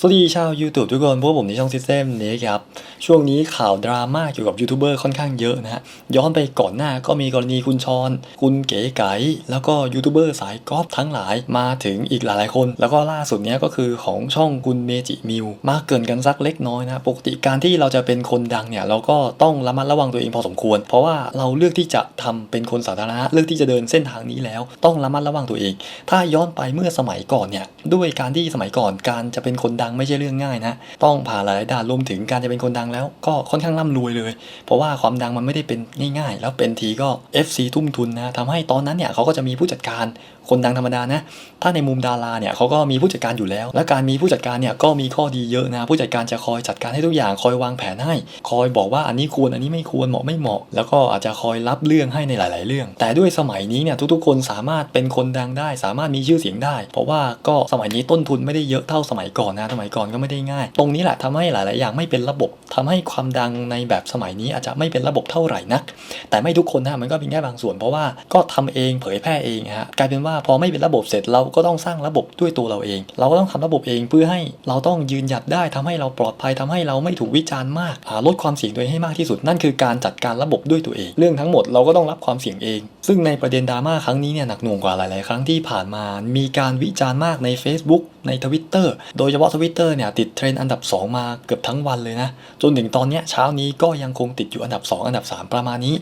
สวัสดีชาว YouTube ทุกคนพวกผมในช่อง System นี้ครับ ช่วงนี้ข่าวดราม่าเกี่ยวกับยูทูบเบอร์ค่อนข้างเยอะนะฮะ ย้อนไปก่อนหน้าก็มีกรณีคุณชอนคุณเก๋ไก๋แล้วก็ยูทูบเบอร์สายกอล์ฟทั้งหลายมาถึงอีกหลายๆคน แล้วก็ล่าสุดเนี้ยก็คือของช่องคุณเมจิมิวมาเกินกันสักเล็กน้อยนะปกติการที่เราจะเป็นคนดังเนี่ยเราก็ต้องระมัดระวังตัวเองพอสมควร เพราะว่าเราเลือกที่จะทำเป็นคนสาธารณะเลือกที่จะเดินเส้นทางนี้แล้ว ต้องระมัดระวังตัวเอง ถ้าย้อนไปเมื่อสมัยก่อนเนี่ยด้วยการที่สมัยก่อนการจะเป็นคนดังไม่ใช่เรื่องง่ายนะ ต้องผ่านหลายด้านรวมถึงการจะเป็นคนดังแล้ว ก็ค่อนข้างร่ำรวยเลย เพราะว่าความดังมันไม่ได้เป็นง่าย ๆ แล้วเป็นทีก็ FC ทุ่มทุนนะทำให้ตอนนั้นเนี่ยเขาก็จะมีผู้จัดการ คนดังธรรมดานะ ถ้าในมุมดาราเนี่ยเขาก็มีผู้จัดการอยู่แล้ว และการมีผู้จัดการเนี่ยก็มีข้อดีเยอะนะ ผู้จัดการจะคอยจัดการให้ทุกอย่าง คอยวางแผนให้ คอยบอกว่าอันนี้ควร อันนี้ไม่ควร เหมาะไม่เหมาะ แล้วก็อาจจะคอยรับเรื่องให้ในหลาย ๆ เรื่อง แต่ด้วยสมัยนี้เนี่ยทุกๆ คนสามารถเป็นคนดังได้ สามารถมีชื่อเสียงได้ เพราะว่าก็สมัยนี้ต้นทุนไม่ได้เยอะเท่าสมัยก่อนนะ สมัยก่อนก็ไม่ได้ง่าย ตรงนี้แหละทำให้หลาย ๆ อย่างไม่เป็นระบบทำให้ความดังในแบบสมัยนี้อาจจะไม่เป็นระบบเท่าไหร่นัก แต่ไม่ทุกคนนะมันก็เป็นแค่บางส่วน เพราะว่าก็ทำเองเผยแพร่เองฮะกลายเป็นว่าพอไม่เป็นระบบเสร็จเราก็ต้องสร้างระบบด้วยตัวเราเอง เราก็ต้องทำระบบเองเพื่อให้เราต้องยืนหยัดได้ทำให้เราปลอดภัยทำให้เราไม่ถูกวิจารณ์มากลดความเสี่ยงตัวเองให้มากที่สุดนั่นคือการจัดการระบบด้วยตัวเอง เรื่องทั้งหมดเราก็ต้องรับความเสี่ยงเอง ซึ่งในประเด็นดราม่าครั้งนี้เนี่ยหนักหน่วงกว่าหลาย ๆ ครั้งที่ผ่านมา มีการวิจารณ์มากใน Facebook ใน Twitter โดยเฉพาะ Twitter เนี่ยติดเทรนด์อันดับ 2 มาเกือบทั้งวันเลยนะ จนถึงตอนเนี้ยเช้านี้ก็ยังคงติดอยู่อันดับ 2 อันดับ 3 ประมาณนี้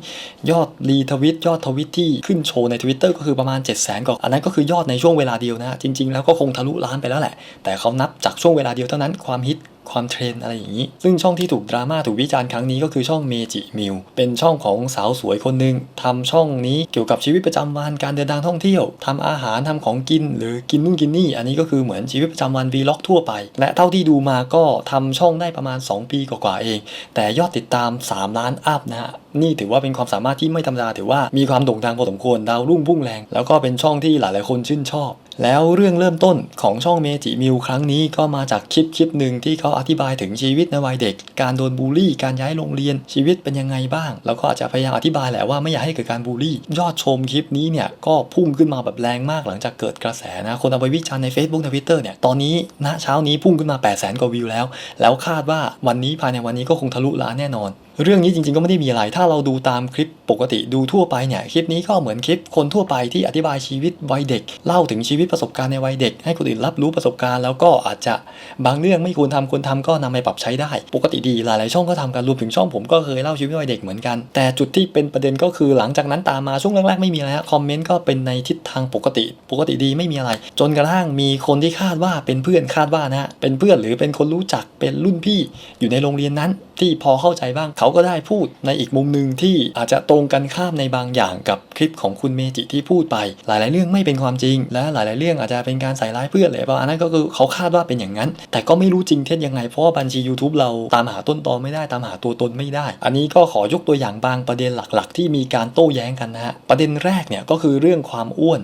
ยอดรีทวิตยอดทวิตที่ขึ้นโชว์ใน Twitter ก็คือประมาณ 7 0 0 0 0 0กว่าอันนั้นก็คือยอดในช่วงเวลาเดียวนะ จริง ๆ แล้วก็คงทะลุล้านไปแล้วแหละ แต่เขานับจากช่วงเวลาเดียวเท่านั้นความฮิต ความเทรนด์อะไรอย่างนี้ ซึ่งช่องที่ถูกดราม่าถูกวิจารณ์ครั้งนี้ก็คือช่องเมจิมิวเป็นช่องของสาวสวยคนหนึ่งทำช่องนี้เกี่ยวกับชีวิตประจำวันการเดินทางท่องเที่ยวทำอาหารทำของกิน หรือกินนู่นกินนี่ อันนี้ก็คือเหมือนชีวิตประจำวันวีล็อกทั่วไป และเท่าที่ดูมาก็ทำช่องได้ประมาณ 2 ปีกว่าๆเอง แต่ยอดติดตาม 3 ล้านอัพนะฮะ นี่ถือว่าเป็นความสามารถที่ไม่ธรรมดาถือว่ามีความโด่งดังพอสมควรดาวรุ่งพุ่งแรง แล้วก็เป็นช่องที่หลายๆคนชื่นชอบ แล้วเรื่องเริ่มต้นของช่องเมจิมิวครั้งนี้ก็มาจากคลิปคลิปหนึ่งที่เขาอธิบายถึงชีวิตในวัยเด็ก การโดนบูลลี่ การย้ายโรงเรียนชีวิตเป็นยังไงบ้าง แล้วก็อาจจะพยายามอธิบายแหละว่าไม่อยากให้เกิดการบูลลี่ ยอดชมคลิปนี้เนี่ยก็พุ่งขึ้นมาแบบแรงมากหลังจากเกิดกระแสนะคนเอาไปวิจารณ์ใน Facebook ใน Twitter เนี่ยตอนนี้ณเช้านี้พุ่งขึ้นมา8 0 0 0 0 0กว่าวิวแล้ว แล้วคาดว่าวันนี้ภายในวันนี้ก็คงทะลุล้านแน่นอน เรื่องนี้จริงๆก็ไม่ได้มีอะไรถ้าเราดูตามคลิปปกติดูทั่วไปเนี่ยคลิปนี้ก็เหมือนคลิปคนทั่วไปที่อธิบายชีวิตวัยเด็ก เล่าถึงชีวิตประสบการณ์ในวัยเด็ก ให้คนอื่นรับรู้ประสบการณ์แล้วก็อาจจะบางเรื่องไม่ควรทำควรทำก็นำไปปรับใช้ได้ ปกติดีหลายๆช่องก็ทำกันรวมถึงช่องผมก็เคยเล่าชีวิตวัยเด็กเหมือนกัน แต่จุดที่เป็นประเด็นก็คือหลังจากนั้นตามมาช่วงแรกๆไม่มีอะไรฮะคอมเมนต์ก็เป็นในทิศทางปกติ ปกติดีไม่มีอะไร จนกระทั่งมีคนที่คาดว่าเป็นเพื่อนคาดว่านะฮะเป็นเพื่อนหรือเป็นคนรู้จักเป็นรุ่นพี่อยู่ในโรงเรียนนั้น ที่พอเข้าใจบ้าง เขาก็ได้พูดในอีกมุมหนึ่งที่อาจจะตรงกันข้ามในบางอย่างกับคลิปของคุณเมจิที่พูดไป หลาย ๆ เรื่องไม่เป็นความจริง และหลาย ๆ เรื่องอาจจะเป็นการใส่ร้ายเพื่อนเลยประมาณนั้นก็คือเขาคาดว่าเป็นอย่างนั้น แต่ก็ไม่รู้จริงเท็จยังไงเพราะว่าบัญชี YouTube เราตามหาต้นตอไม่ได้ตามหาตัวตนไม่ได้ อันนี้ก็ขอยกตัวอย่างบางประเด็นหลัก ๆ ที่มีการโต้แย้งกันนะฮะประเด็นแรกเนี่ยก็คือเรื่องความอ้วน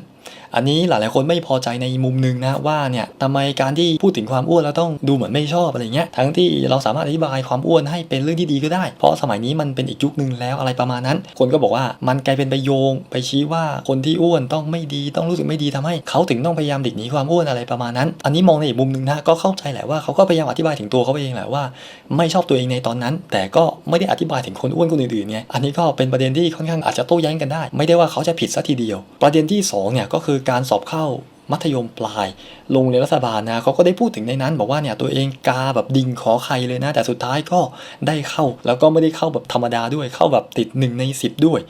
อันนี้หลายๆคนไม่พอใจในมุมหนึ่งนะว่าเนี่ยทำไมการที่พูดถึงความอ้วนแล้วต้องดูเหมือนไม่ชอบอะไรเงี้ยทั้งที่เราสามารถอธิบายความอ้วนให้เป็นเรื่องที่ดีก็ได้ เพราะสมัยนี้มันเป็นอีกยุคหนึ่งแล้วอะไรประมาณนั้น คนก็บอกว่ามันกลายเป็นไปโยง ไปชี้ว่าคนที่อ้วนต้องไม่ดีต้องรู้สึกไม่ดีทำให้เขาถึงต้องพยายามดิกหนีความอ้วนอะไรประมาณนั้น อันนี้มองในอีกมุมหนึ่งนะก็เข้าใจแหละว่าเขาก็พยายามอธิบายถึงตัวเขาเองแหละว่า ไม่ชอบตัวเองในตอนนั้น แต่ก็ไม่ได้อธิบายถึงคนอ้วนคนอื่นๆไงอันนี้ก็เป็นประเด็นที่ค่อนข้างอาจจะโต้แย้งกันได้ ไม่ได้ว่าเขาจะผิดซะทีเดียว ประเด็นที่สองเนี่ยก็คือการสอบเข้ามัธยมปลาย ลงเรียนรัฐบาลนะเขาก็ได้พูดถึงในนั้น บอกว่าเนี่ยตัวเองกาแบบดิ่งขอใครเลยนะ แต่สุดท้ายก็ได้เข้าแล้วก็ไม่ได้เข้าแบบธรรมดาด้วยเข้าแบบติด 1 ใน 10 ด้วย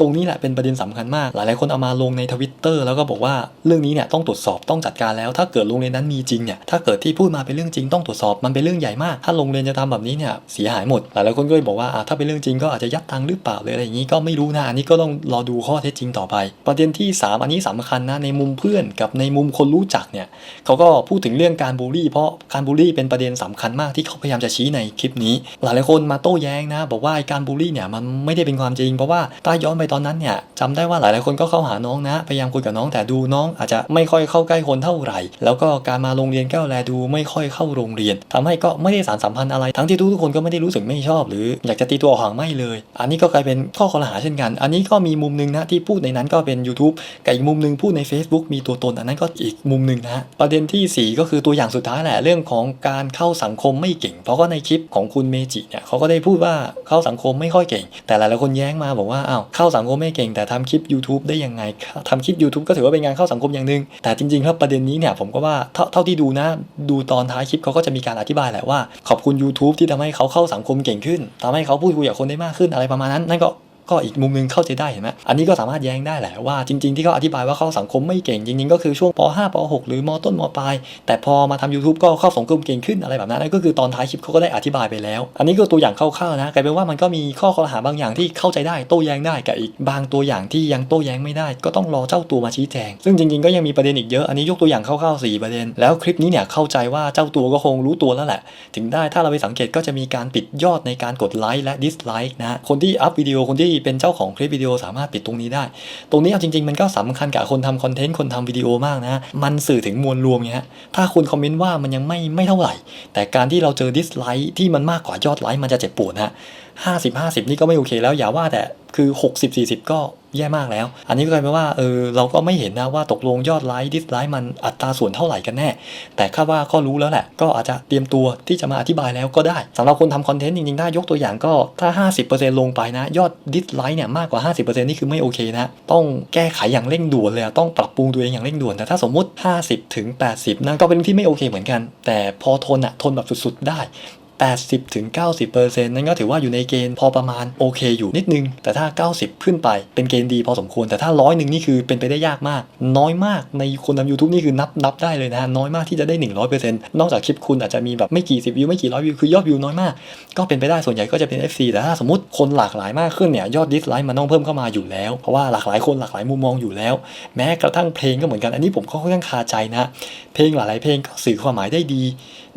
ตรงนี้แหละเป็นประเด็นสำคัญมาก หลายๆคนเอามาลงในทวิตเตอร์แล้วก็บอกว่าเรื่องนี้เนี่ยต้องตรวจสอบต้องจัดการแล้ว ถ้าเกิดโรงเรียนนั้นมีจริงเนี่ยถ้าเกิดที่พูดมาเป็นเรื่องจริงต้องตรวจสอบมันเป็นเรื่องใหญ่มาก ถ้าโรงเรียนจะทำแบบนี้เนี่ยเสียหายหมด หลายๆคนก็เลยบอกว่าถ้าเป็นเรื่องจริงก็อาจจะยัดตังค์หรือเปล่าเลยอะไรอย่างนี้ก็ไม่รู้นะอันนี้ก็ต้องรอดูข้อเท็จจริงต่อไป ประเด็นที่สามอันนี้สำคัญนะในมุมเพื่อนกับในมุมคนรู้จักเนี่ยเขาก็พูดถึงเรื่องการบูลลี่ เพราะการบูลลี่เป็นประเด็นสำคัญมากที่เขาพยายามจะชี้ในคลิปนี้หลายหลายๆคนมาโต้แย้งนะ บอกว่าการบูลลี่เนี่ยมันไม่ได้เป็นความจริงเพราะว่าถ้าย้อนไปตอนนั้นเนี่ยจำได้ว่าหลายหลายๆคนก็เข้าหาน้องนะพยายามคุยกับน้องแต่ดูน้องอาจจะไม่ค่อยเข้าใกล้คนเท่าไหร่ แล้วก็การมาโรงเรียนก็แลดูไม่ค่อยเข้าโรงเรียนทำให้ก็ไม่ได้สารสัมพันธ์อะไร ทั้งที่ทุกๆคนก็ไม่ได้รู้สึกไม่ชอบ หรืออยากจะตีตัวห่างไม่เลย อันนี้ก็กลายเป็นข้อคอรหาเช่นกัน อันนี้ก็มีมุมหนึงนะที่พูดในนั้นก็เป็น YouTube กับอีกมุมหนึงพูดใน Facebook มีตัวตน อันนั้นก็อีกมุมหนึ่งนะประเด็นที่สี่ก็คือตัวอย่างสุดท้ายแหละเรื่องของการเข้าสังคมไม่เก่ง เพราะก็ในคลิปของคุณเมจิเนี่ยเขาก็ได้พูดว่าเข้าสังคมไม่ค่อยเก่ง แต่หลายๆคนแย้งมาบอกว่าอ้าวเข้าสังคมไม่เก่งแต่ทำคลิป YouTube ได้ยังไงทำคลิป YouTube ก็ถือว่าเป็นงานเข้าสังคมอย่างหนึ่งแต่จริงๆแล้วประเด็นนี้เนี่ยผมก็ว่าเท่าที่ดูนะดูตอนท้ายคลิปเขาก็จะมีการอธิบายแหละว่า ขอบคุณ YouTube ที่ทำให้เขาเข้าสังคมเก่งขึ้นทำให้เขาพูดคุยกับคนได้มากขึ้นอะไรประมาณนั้นนั่นก็ ก็อีกมุมหนึงเข้าใจได้เห็นไหมอันนี้ก็สามารถแย้งได้แหละว่าจริง ๆ ที่เขาอธิบายว่าเข้าสังคมไม่เก่งจริง ๆ ก็คือช่วงป .5 ป .6 หรือมต้นมปลายแต่พอมาทำ YouTube ก็เข้าสังคมเก่งขึ้นอะไรแบบนั้นนั่นก็คือตอนท้ายคลิปเขาก็ได้อธิบายไปแล้ว อันนี้ก็ตัวอย่างคร่าวๆนะกลายเป็นว่ามันก็มีข้อข้อหาบางอย่างที่เข้าใจได้โต้แย้งได้กับอีกบางตัวอย่างที่ยังโต้แย้งไม่ได้ ก็ต้องรอเจ้าตัวมาชี้แจง ซึ่งจริง ๆ ก็ยังมีประเด็นอีกเยอะอันนี้ยกตัวอย่างคร่าวๆสี่ประเด็น แล้วคลิปนี้เนี่ยเข้าใจว่าเจ้าตัวก็คงรู้ตัวแล้วแหละ ถึงได้ถ้าเราไปสังเกตก็จะมีการปิดยอดในการกดไลค์และดิสไลค์นะคนที่อัพวิดีโอคนที่เป็นเจ้าของคลิปวิดีโอสามารถปิดตรงนี้ได้ ตรงนี้เอาจริงๆ มันก็สำคัญกับคนทำคอนเทนต์คนทำวิดีโอมากนะ มันสื่อถึงมวลรวมไงฮะ ถ้าคุณคอมเมนต์ว่ามันยังไม่ไม่เท่าไหร่ แต่การที่เราเจอดิสไลค์ที่มันมากกว่ายอดไลค์มันจะเจ็บปวดนะห้าสิบห้าสิบนี่ก็ไม่โอเคแล้วอย่าว่าแต่คือ 60 40 ก็แย่มากแล้ว อันนี้ก็กลายเป็นว่าเออเราก็ไม่เห็นนะว่าตกลงยอดไลค์ดิสไลค์มันอัตราส่วนเท่าไหร่กันแน่ แต่คาดว่าก็รู้แล้วแหละ ก็อาจจะเตรียมตัวที่จะมาอธิบายแล้วก็ได้สำหรับคนทำคอนเทนต์จริงๆถ้ายกตัวอย่างก็ถ้า 50%ลงไปนะ ยอดดิสไลค์เนี่ยมากกว่า 50%นี่คือไม่โอเคนะต้องแก้ไขอย่างเร่งด่วนเลยต้องปรับปรุงตัวเองอย่างเร่งด่วนแต่ถ้าสมมุติ 50ถึง80นั่นก็เป็นที่ไม่โอเคเหมือนกัน แต่พอทนอะทนแบบสุดๆได้ 80ถึง90%นั่นก็ถือว่าอยู่ในเกณฑ์พอประมาณโอเคอยู่นิดนึง แต่ถ้า 90 ขึ้นไปเป็นเกณฑ์ดีพอสมควร แต่ถ้าร้อยหนึ่งนี่คือเป็นไปได้ยากมาก น้อยมากในคนทำ YouTube นี่คือนับนับได้เลยนะฮะน้อยมากที่จะได้ 100%นอกจากคลิปคุณอาจจะมีแบบไม่กี่สิบวิวไม่กี่ร้อยวิวคือยอดวิวน้อยมาก ก็เป็นไปได้ส่วนใหญ่ก็จะเป็น FC แต่ถ้าสมมติคนหลากหลายมากขึ้นเนี่ยยอดดิสไลค์มันต้องเพิ่มเข้ามาอยู่แล้วเพราะว่าหลากหลายคนหลากหลายมุมมองอยู่แล้ว แม้กระทั่งเพลงก็เหมือนกันอันนี้ผมก็ค่อนข้างคาใจนะเพลงหลายๆเพลงก็สื่อความหมายได้ดี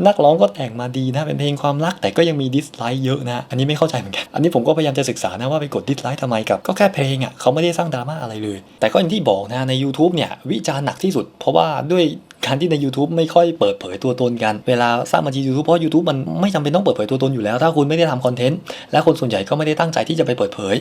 นักร้องก็แต่งมาดีนะเป็นเพลงความรักแต่ก็ยังมีดิสไลค์เยอะนะ อันนี้ไม่เข้าใจเหมือนกันอันนี้ผมก็พยายามจะศึกษานะว่าไปกดดิสไลค์ทำไมกับก็แค่เพลงอะเขาไม่ได้สร้างดราม่าอะไรเลย แต่ก็อย่างที่บอกนะใน YouTube เนี่ยวิจารณ์หนักที่สุด เพราะว่าด้วยการที่ใน YouTube ไม่ค่อยเปิดเผยตัวตนกัน เวลาสร้างบัญชี YouTube เพราะ YouTube มันไม่จำเป็นต้องเปิดเผยตัวตนอยู่แล้ว ถ้าคุณไม่ได้ทำคอนเทนต์ และคนส่วนใหญ่ก็ไม่ได้ตั้งใจที่จะไปเปิดเผย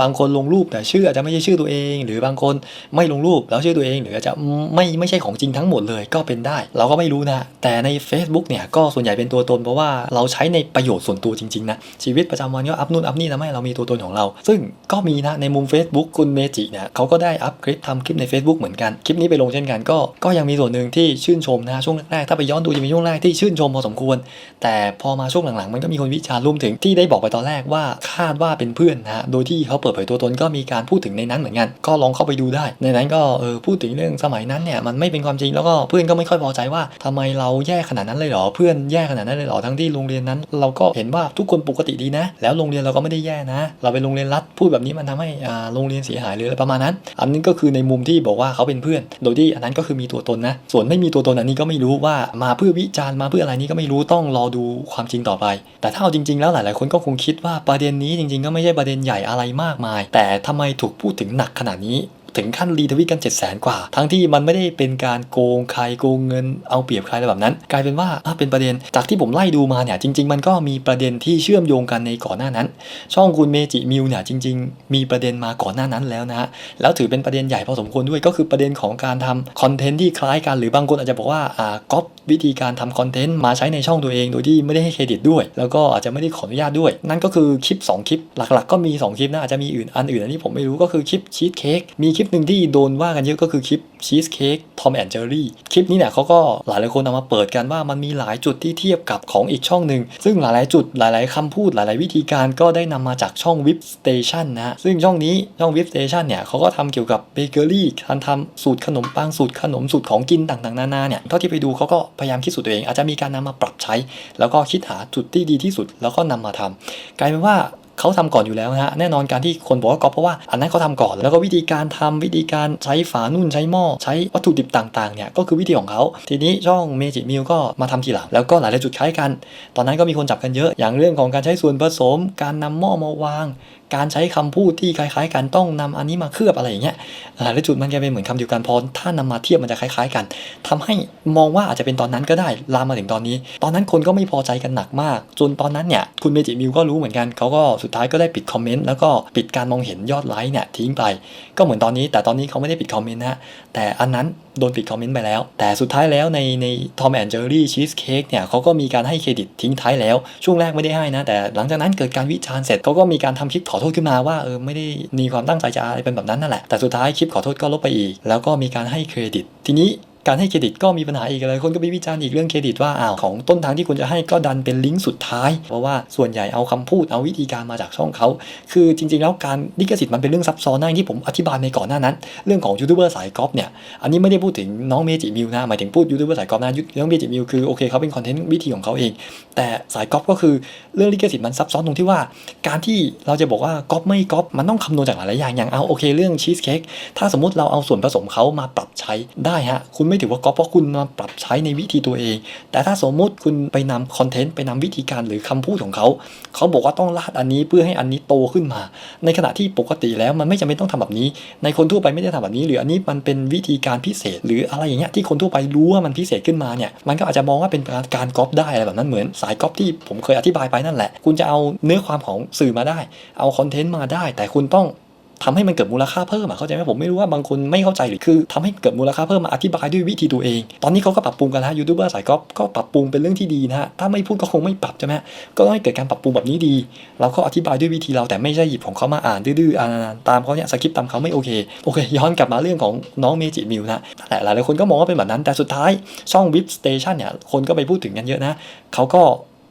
บางคนลงรูปแต่ชื่ออาจจะไม่ใช่ชื่อตัวเอง หรือบางคนไม่ลงรูปแล้วชื่อตัวเอง หรืออาจจะไม่ไม่ใช่ของจริงทั้งหมดเลยก็เป็นได้ เราก็ไม่รู้นะ แต่ใน Facebook เนี่ยก็ส่วนใหญ่เป็นตัวตนเพราะว่าเราใช้ในประโยชน์ส่วนตัวจริงๆนะชีวิตประจำวันก็อัพนู่นอัพนี่ทำให้เรามีตัวตนของเรา ซึ่งก็มีนะในมุม Facebook คุณเมจิเนี่ยเขาก็ได้อัพคลิปทำคลิปใน Facebook เหมือนกันคลิปนี้ไปลงเช่นกันก็ก็ยังมีส่วนหนึ่งที่ชื่นชมนะช่วงแรกถ้าไปย้อนดูจะมีช่วงแรกที่ชื่นชมพอสมควร แต่พอมาช่วงหลังๆ มันก็มีคนวิจารณ์รวมถึงที่ได้บอกไปตอนแรกว่าคาดว่าเป็นเพื่อนนะโดยที่เขาเปิดเผยตัวตนก็มีการพูดถึงในนั้นเหมือนกัน ก็ลองเข้าไปดูได้ ในนั้นก็เออพูดถึงเรื่องสมัยนั้นเนี่ยมันไม่เป็นความจริงแล้วก็เพื่อนก็ไม่ค่อยพอใจว่าทำไมเราแย่ขนาดนั้นเลยเหรอเพื่อนแย่ขนาดนั้นเลยเหรอทั้งที่โรงเรียนนั้น เราก็เห็นว่าทุกคนปกติดีนะ แล้วโรงเรียนเราก็ไม่ได้แย่นะ เราเป็นโรงเรียนรัฐพูดแบบนี้มันทำให้อ่าโรงเรียนเสียหายหรืออะไรประมาณนั้น อันนี้ก็คือในมุมที่บอกว่าเขาเป็นเพื่อน โดยที่อันนั้นก็คือมีตัวตนนะ ส่วนไม่มีตัวตนอันนี้ก็ไม่รู้ว่ามาเพื่อวิจารณ์มาเพื่ออะไรนี่ก็ไม่รู้ต้องรอดูความจริงต่อไป แต่ถ้าเอาจริง ๆ แล้วหลาย ๆ คนก็คงคิดว่าประเด็นนี้จริง ๆ ก็ไม่ใช่ประเด็นใหญ่อะไรมากมาย แต่ทำไมถูกพูดถึงหนักขนาดนี้ ถึงขั้นรีทวิตกัน7 0 0 0 0 0 กว่า ทั้งที่มันไม่ได้เป็นการโกงใครโกงเงินเอาเปรียบใครอะไรแบบนั้น กลายเป็นว่าเป็นประเด็นจากที่ผมไล่ดูมาเนี่ยจริง ๆ มันก็มีประเด็นที่เชื่อมโยงกันในก่อนหน้านั้น ช่องคุณเมจิมิวเนี่ยจริง ๆ มีประเด็นมาก่อนหน้านั้นแล้วนะฮะแล้วถือเป็นประเด็นใหญ่พอสมควรด้วยก็คือประเด็นของการทำคอนเทนต์ที่คล้ายกันหรือบางคนอาจจะบอกว่าอ่าก๊อปวิธีการทำคอนเทนต์มาใช้ในช่องตัวเองโดยที่ไม่ได้ให้เครดิตด้วย แล้วก็อาจจะไม่ได้ขออนุญาตด้วย นั่นก็คือคลิป 2 คลิป หลักๆ ก็มี 2 คลิปนะอาจจะมีอื่นอันอื่นอันนี้ผมไม่รู้ก็คือคลิปชีสเค้กมีคลิปหนึ่งที่โดนว่ากันเยอะก็คือคลิปชีสเค้กทอมแอนเจอรี่คลิปนี้เนี่ยเขาก็หลายๆคนเอามาเปิดกันว่ามันมีหลายจุดที่เทียบกับของอีกช่องหนึ่งซึ่งหลายๆ จุดหลาย ๆคำพูดหลาย ๆ วิธีการก็ได้นำมาจากช่องวิ p สเตชันนะ ซึ่งช่องนี้ช่องวิ p สเตชันเนี่ยเขาก็ทำเกี่ยวกับเบเกอรี่การทำสูตรขนมปังสูตรขนมสูตรของกินต่าง ๆ นานาเนี่ยเท่าที่ไปดูเขาก็พยายามคิดสูตรตัวเอง อาจจะมีการนำมาปรับใช้ แล้วก็คิดหาจุดที่ดีที่สุด แล้วก็นำมาทำกลายเป็นว่าเขาทำก่อนอยู่แล้วนะฮะแน่นอนการที่คนบอกว่าก๊อปเพราะว่าอันนั้นเขาทำก่อน แล้วก็วิธีการทำวิธีการใช้ฝานุ่นใช้หม้อใช้วัตถุดิบต่างๆเนี่ยก็คือวิธีของเขา ทีนี้ช่องเมจิมิลก็มาทำทีหลัง แล้วก็หลายๆจุดคล้ายกัน ตอนนั้นก็มีคนจับกันเยอะ อย่างเรื่องของการใช้ส่วนผสม การนำหม้อมาวาง การใช้คำพูดที่คล้ายๆ กันต้องนำอันนี้มาเคลือบอะไรอย่างเงี้ยหลายจุดมันจะเป็นเหมือนคำเดียวกันพอถ้านำมาเทียบมันจะคล้าย ๆ กันทำให้มองว่าอาจจะเป็นตอนนั้นก็ได้ลามมาถึงตอนนี้ ตอนนั้นคนก็ไม่พอใจกันหนักมาก จนตอนนั้นเนี่ยคุณเมจิมิวก็รู้เหมือนกันเขาก็สุดท้ายก็ได้ปิดคอมเมนต์แล้วก็ปิดการมองเห็นยอดไลค์เนี่ยทิ้งไป ก็เหมือนตอนนี้ แต่ตอนนี้เขาไม่ได้ปิดคอมเมนต์นะแต่อันนั้นโดนปิดคอมเมนต์ไปแล้ว แต่สุดท้ายแล้วในในทอมแอนเจอรี่ชีสเค้กเนี่ยเขาก็มีการให้เครดิตทิ้งท้ายแล้ว ช่วงแรกไม่ได้ให้นะ แต่หลังจากนั้นเกิดการวิจารณ์เสร็จเขาก็มีการทำคลิปขอโทษขึ้นมาว่าเออไม่ได้มีความตั้งใจจะอะไรเป็นแบบนั้นนั่นแหละแต่สุดท้ายคลิปขอโทษก็ลบไปอีก แล้วก็มีการให้เครดิต ทีนี้ การให้เครดิตก็มีปัญหาอีกเลยคนก็ไปวิจารณ์อีกเรื่องเครดิตว่าอ้าวของต้นทางที่คุณจะให้ก็ดันเป็นลิงก์สุดท้าย เพราะว่าส่วนใหญ่เอาคำพูดเอาวิธีการมาจากช่องเขา คือจริงๆ แล้วการลิขสิทธิ์มันเป็นเรื่องซับซ้อนนะอย่างที่ผมอธิบายในก่อนหน้านั้น เรื่องของยูทูบเบอร์สายกอล์ฟเนี่ยอันนี้ไม่ได้พูดถึงน้องเมจิมิวนะหมายถึงพูดยูทูบเบอร์สายกอล์ฟนะน้องเมจิมิวคือโอเคเขาเป็นคอนเทนต์วิธีของเขาเอง แต่สายกอล์ฟก็คือเรื่องลิขสิทธิ์มันซับซ้อนตรงที่ว่า การที่เราจะบอกว่ากอล์ฟไม่กอล์ฟมันต้องคำนวณจากหลายๆอย่างอย่างเอาโอเคเรื่องชีสเค้กถ้าสมมติเราเอาส่วนผสมเขามาปรับใช้ได้ฮะคุณไม่ถือว่าก๊อล์ฟเพราะคุณมาปรับใช้ในวิธีตัวเอง แต่ถ้าสมมุติคุณไปนำคอนเทนต์ไปนำวิธีการหรือคำพูดของเขา เขาบอกว่าต้องลาดอันนี้เพื่อให้อันนี้โตขึ้นมา ในขณะที่ปกติแล้วมันไม่จำเป็นต้องทำแบบนี้ ในคนทั่วไปไม่ได้ทำแบบนี้ หรืออันนี้มันเป็นวิธีการพิเศษ หรืออะไรอย่างเงี้ยที่คนทั่วไปรู้ว่ามันพิเศษขึ้นมาเนี่ยมันก็อาจจะมองว่าเป็นการก๊อปได้อะไรแบบนั้นเหมือนสายก๊อปที่ผมเคยอธิบายไปนั่นแหละ คุณจะเอาเนื้อความของสื่อมาได้ เอาคอนเทนต์มาได้ แต่คุณต้อง ทำให้มันเกิดมูลค่าเพิ่มอะเข้าใจไหมผมไม่รู้ว่าบางคนไม่เข้าใจหรือคือทำให้เกิดมูลค่าเพิ่มมาอธิบายด้วยวิธีตัวเอง ตอนนี้เขาก็ปรับปรุงกันแล้วยูทูบเบอร์สายก๊อฟก็ปรับปรุงเป็นเรื่องที่ดีนะฮะถ้าไม่พูดก็คงไม่ปรับใช่ไหมก็ต้องให้เกิดการปรับปรุงแบบนี้ดี เราก็อธิบายด้วยวิธีเราแต่ไม่ใช่หยิบของเขามาอ่านดื้อๆอ่านตามเขาเนี่ยสคริปต์ตามเขาไม่โอเคโอเคย้อนกลับมาเรื่องของน้องเมจิมิวนะหละหลายคนก็มองว่าเป็นแบบนั้นแต่สุดท้ายช่องวิบสเตชันเนี่ยคนก็ไปพูดถึงกันเยอะนะเขาก็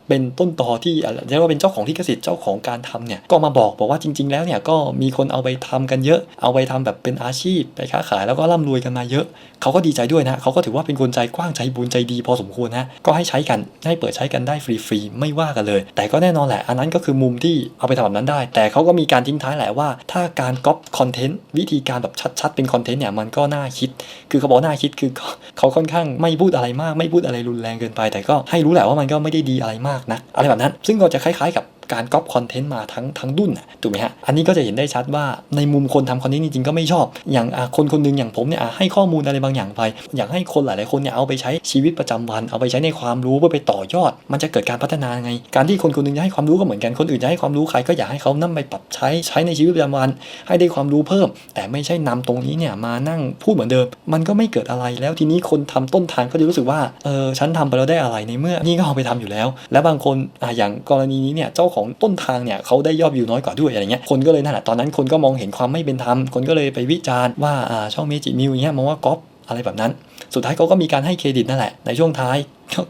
เป็นต้นตอที่เรียกว่าเป็นเจ้าของลิขสิทธิ์เจ้าของการทำเนี่ยก็มาบอกบอกว่าจริง ๆ แล้วเนี่ยก็มีคนเอาไปทำกันเยอะ เอาไปทำแบบเป็นอาชีพไปค้าขายแล้วก็ร่ำรวยกันมาเยอะ เขาก็ดีใจด้วยนะเขาก็ถือว่าเป็นคนใจกว้างใจบุญใจดีพอสมควรนะก็ให้ใช้กันให้เปิดใช้กันได้ฟรีๆไม่ว่ากันเลย แต่ก็แน่นอนแหละ อันนั้นก็คือมุมที่เอาไปทำแบบนั้นได้ แต่เขาก็มีการทิ้งท้ายแหละว่า ถ้าการก๊อปคอนเทนต์วิธีการแบบชัด ๆ เป็นคอนเทนต์เนี่ยมันก็น่าคิด คือเขาบอกน่าคิดคือเขาค่อนข้างไม่พูดอะไรมาก ไม่พูดอะไรรุนแรงเกินไป แต่ก็ให้รู้แหละว่ามันก็ไม่ได้ดีอะไรมากนะอะไรแบบนั้น ซึ่งก็จะคล้ายๆกับ การก๊อปคอนเทนต์มาทั้งทั้งดุนน่ะถูกไหมฮะ อันนี้ก็จะเห็นได้ชัดว่าในมุมคนทำคอนเทนต์จริงๆก็ไม่ชอบ อย่างคนคนหนึงอย่างผมเนี่ยให้ข้อมูลอะไรบางอย่างไป อยากให้คนหลายๆคนเนี่ยเอาไปใช้ชีวิตประจำวัน เอาไปใช้ในความรู้เพื่อไปต่อยอด มันจะเกิดการพัฒนาไง การที่คนคนหนึงจะให้ความรู้ก็เหมือนกันคนอื่นจะให้ความรู้ใครก็อยากให้เขานำไปปรับใช้ใช้ในชีวิตประจำวัน ให้ได้ความรู้เพิ่ม แต่ไม่ใช่นำตรงนี้เนี่ยมานั่งพูดเหมือนเดิม มันก็ไม่เกิดอะไรแล้วทีนี้คนทำต้นทางก็จะรู้สึกว่าเออฉันทำไปแล้วได้อะไรในเมื่อนี่ก็เอาไปทำอยู่แล้ว แล้วบางคนอะอย่างกรณีนี้เนี่ยเจ้าของต้นทางเนี่ยเขาได้ยอดวิวน้อยกว่าด้วยอะไรเงี้ยคนก็เลยนั่นแหละตอนนั้นคนก็มองเห็นความไม่เป็นธรรมคนก็เลยไปวิจารณ์ว่าอ่าช่องเมจิมิวเงี้ยมองว่าก๊อปอะไรแบบนั้น สุดท้ายเขาก็มีการให้เครดิตนั่นแหละในช่วงท้าย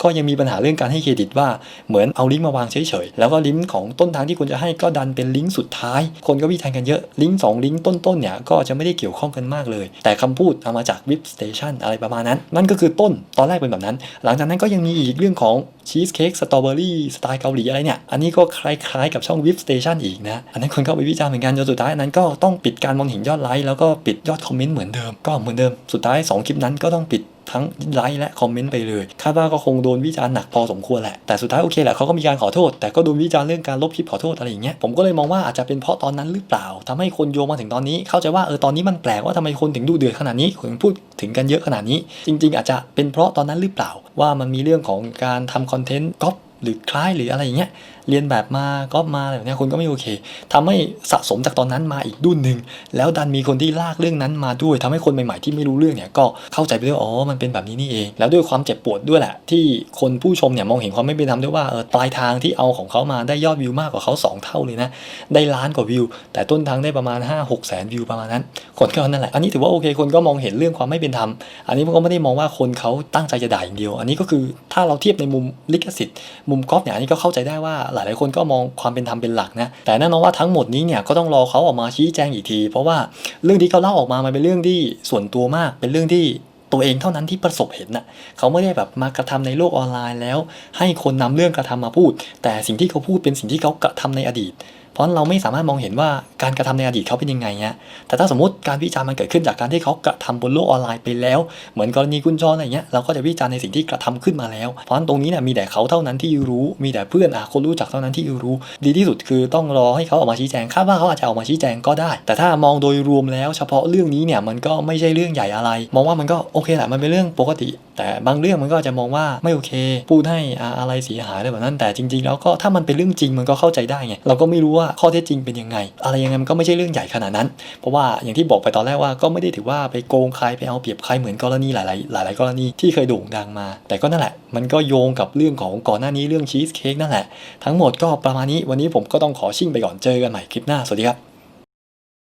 ก็ยังมีปัญหาเรื่องการให้เครดิตว่าเหมือนเอาลิงก์มาวางเฉยๆ แล้วก็ลิงก์ของต้นทางที่คุณจะให้ก็ดันเป็นลิงก์สุดท้าย คนก็วิจารณ์กันเยอะลิงก์สองลิงก์ต้นๆเนี่ยก็จะไม่ได้เกี่ยวข้องกันมากเลย แต่คำพูดเอามาจากวิบสเตชันอะไรประมาณนั้น นั่นก็คือต้นตอนแรกเป็นแบบนั้น หลังจากนั้นก็ยังมีอีกเรื่องของชีสเค้กสตรอเบอรี่สไตล์เกาหลีอะไรเนี่ยอันนี้ก็คล้ายๆกับช่องวิบสเตชันอีกนะอันนั้นคนเข้าไปวิจารณ์เหมือนกันจนสุดท้ายอันนั้นก็ต้องปิดการมองเห็นยอดไลค์แล้วก็ปิดยอดคอมเมนต์เหมือนเดิมก็เหมือนเดิมสุดท้ายสองคลิปนั้นก็ต้องปิด ทั้งไลค์และคอมเมนต์ไปเลย คาดว่าก็คงโดนวิจารณ์หนักพอสมควรแหละ แต่สุดท้ายโอเคแหละเขาก็มีการขอโทษ แต่ก็โดนวิจารณ์เรื่องการลบคลิปขอโทษอะไรอย่างเงี้ย ผมก็เลยมองว่าอาจจะเป็นเพราะตอนนั้นหรือเปล่าทำให้คนโยงมาถึงตอนนี้ เข้าใจว่าเออตอนนี้มันแปลกว่าทำไมคนถึงดูเดือดขนาดนี้ถึงพูดถึงกันเยอะขนาดนี้ จริง ๆ อาจจะเป็นเพราะตอนนั้นหรือเปล่า ว่ามันมีเรื่องของการทำคอนเทนต์ก๊อปหรือคล้ายหรืออะไรอย่างเงี้ย เรียนแบบมาก๊อปมาอะไรแบบนี้ยคนก็ไม่โอเคทำให้สะสมจากตอนนั้นมาอีกดุนหนึ่งแล้วดันมีคนที่ลากเรื่องนั้นมาด้วยทำให้คนใหม่ๆที่ไม่รู้เรื่องเนี่ยก็เข้าใจไปด้วยอ๋อมันเป็นแบบนี้นี่เอง แล้วด้วยความเจ็บปวดด้วยแหละ ที่คนผู้ชมเนี่ยมองเห็นความไม่เป็นธรรมด้วยว่าเออปลายทางที่เอาของเขามาได้ยอดวิวมากกว่าเขาสองเท่าเลยนะได้ล้านกว่าวิว แต่ต้นทางได้ประมาณ 5 6แสนวิวประมาณนั้น คนก็นั่นแหละอันนี้ถือว่าโอเคคนก็มองเห็นเรื่องความไม่เป็นธรรมอันนี้มันก็ไม่ได้มองว่าคนเขาตั้งใจจะด่าอย่างเดียว อันนี้ก็คือถ้าเราเทียบในมุมลิขสิทธิ์มุมกอล์ฟเนี่ยอันนี้ก็เข้าใจได้ว่าหลายๆคนก็มองความเป็นธรรมเป็นหลักนะแต่แน่นอนว่าทั้งหมดนี้เนี่ยก็ต้องรอเขาออกมาชี้แจงอีกที เพราะว่าเรื่องที่เขาเล่าออกมามันเป็นเรื่องที่ส่วนตัวมาก เป็นเรื่องที่ตัวเองเท่านั้นที่ประสบเห็นน่ะเขาไม่ได้แบบมากระทำในโลกออนไลน์แล้ว ให้คนนำเรื่องกระทำมาพูด แต่สิ่งที่เขาพูดเป็นสิ่งที่เขากระทำในอดีต เพราะเราไม่สามารถมองเห็นว่าการกระทำในอดีตเขาเป็นยังไงฮะแต่ถ้าสมมติการวิจารณ์มันเกิดขึ้นจากการที่เขากระทำบนโลกออนไลน์ไปแล้ว เหมือนกรณีคุณจรอะไรเงี้ยเราก็จะวิจารณ์ในสิ่งที่กระทำขึ้นมาแล้ว เพราะตรงนี้เนี่ยมีแต่เขาเท่านั้นที่รู้ มีแต่เพื่อนอะคนรู้จักเท่านั้นที่รู้ ดีที่สุดคือต้องรอให้เขาออกมาชี้แจงคาดว่าเขาอาจจะออกมาชี้แจงก็ได้ แต่ถ้ามองโดยรวมแล้วเฉพาะเรื่องนี้เนี่ยมันก็ไม่ใช่เรื่องใหญ่อะไร มองว่ามันก็โอเคแหละมันเป็นเรื่องปกติ แต่บางเรื่องมันก็จะมองว่าไม่โอเค พูดให้อ่าอะไรเสียหายอะไรแบบนั้น แต่จริง ๆ แล้วก็ถ้ามันเป็นเรื่องจริงมันก็เข้าใจได้ไงเราก็ไม่รู้ว่าข้อเท็จจริงเป็นยังไง อะไรยังไงมันก็ไม่ใช่เรื่องใหญ่ขนาดนั้น เพราะว่าอย่างที่บอกไปตอนแรกว่าก็ไม่ได้ถือว่าไปโกงใครไปเอาเปรียบใครเหมือนกรณีหลาย ๆ หลาย ๆ กรณีที่เคยโด่งดังมา แต่ก็นั่นแหละ มันก็โยงกับเรื่องของก่อนหน้านี้เรื่องชีสเค้กนั่นแหละ ทั้งหมดก็ประมาณนี้วันนี้ผมก็ต้องขอชิ่งไปก่อนเจอกันใหม่คลิปหน้าสวัสดีครับ